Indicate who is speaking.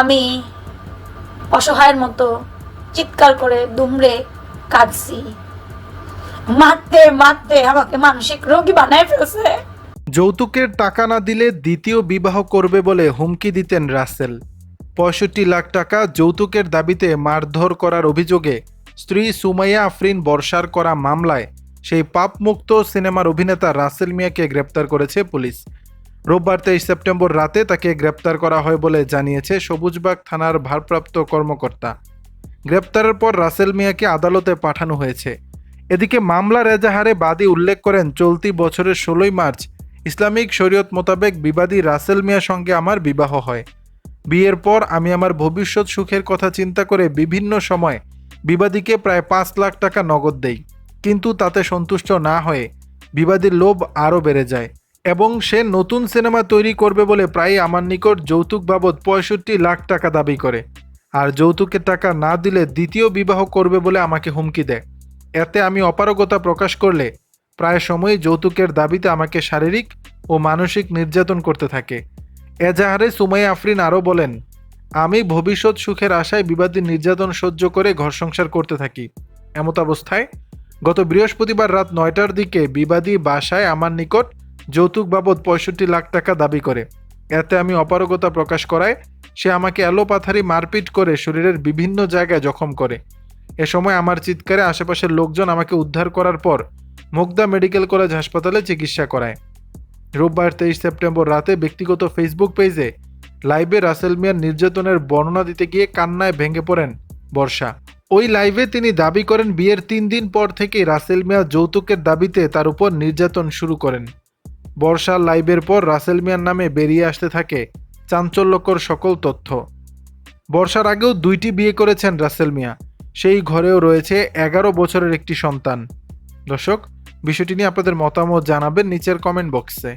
Speaker 1: আমি অসহায়ের মতো চিৎকার করে দুমড়ে কাঁদছি। মারতে মারতে আমাকে মানসিক রোগী বানায় ফেলছে।
Speaker 2: যৌতুকের টাকা না দিলে দ্বিতীয় বিবাহ করবে বলে হুমকি দিতেন রাসেল। পঁয়ষট্টি লাখ টাকা যৌতুকের দাবিতে মারধর করার অভিযোগে স্ত্রী সুমাইয়া আফরিন বর্ষার করা মামলায় সেই পাপমুক্ত সিনেমার অভিনেতা রাসেল মিয়াকে গ্রেপ্তার করেছে পুলিশ। রোববার তেইশ সেপ্টেম্বর রাতে তাকে গ্রেপ্তার করা হয় বলে জানিয়েছে সবুজবাগ থানার ভারপ্রাপ্ত কর্মকর্তা। গ্রেপ্তারের পর রাসেল মিয়াকে আদালতে পাঠানো হয়েছে। এদিকে মামলার এজাহারে বাদী উল্লেখ করেন, চলতি বছরের ষোলোই মার্চ ইসলামিক শরীয়ত মোতাবেক বিবাদী রাসেল মিয়ার সঙ্গে আমার বিবাহ হয়। বিয়ের পর আমি আমার ভবিষ্যৎ সুখের কথা চিন্তা করে বিভিন্ন সময় বিবাদীকে প্রায় পাঁচ লাখ টাকা নগদ দেই। কিন্তু তাতে সন্তুষ্ট না হয়ে বিবাদীর লোভ আরও বেড়ে যায়। এবং সে নতুন সিনেমা তৈরি করবে বলে প্রায় আমার নিকট যৌতুক বাবদ পঁয়ষট্টি লাখ টাকা দাবি করে। আর যৌতুকের টাকা না দিলে দ্বিতীয় বিবাহ করবে বলে আমাকে হুমকি দেয়। এতে আমি অপারগতা প্রকাশ করলে প্রায় সময়ই যৌতুকের দাবিতে আমাকে শারীরিক ও মানসিক নির্যাতন করতে থাকে। এজাহারে সুমাইয়া আফরিন আরও বলেন, আমি ভবিষ্যৎ সুখের আশায় বিবাদী নির্যাতন সহ্য করে ঘর সংসার করতে থাকি। এমত অবস্থায় গত বৃহস্পতিবার রাত নয়টার দিকে বিবাদী বাসায় আমার নিকট যৌতুক বাবদ পঁয়ষট্টি লাখ টাকা দাবি করে। এতে আমি অপারগতা প্রকাশ করায় সে আমাকে এলোপাথারি মারপিট করে শরীরের বিভিন্ন জায়গায় জখম করে। এ সময় আমার চিৎকারে আশেপাশের লোকজন আমাকে উদ্ধার করার পর মুগদা মেডিকেল কলেজ হাসপাতালে চিকিৎসা করায়। রোববার তেইশ সেপ্টেম্বর রাতে ব্যক্তিগত ফেসবুক পেজে লাইভে রাসেল মিয়ার নির্যাতনের বর্ণনা দিতে গিয়ে কান্নায় ভেঙে পড়েন বর্ষা। ওই লাইভে তিনি দাবি করেন বিয়ের তিন দিন পর থেকে রাসেল মিয়া যৌতুকের দাবিতে তার উপর নির্যাতন শুরু করেন। বর্ষার লাইভের পর রাসেল মিয়ার নামে বেরিয়ে আসতে থাকে চাঞ্চল্যকর সকল তথ্য। বর্ষার আগেও দুইটি বিয়ে করেছেন রাসেল মিয়া। সেই ঘরেও রয়েছে এগারো বছরের একটি সন্তান। দর্শক, বিষয়টি নিয়ে আপনাদের মতামত জানাবেন নিচের কমেন্ট বক্সে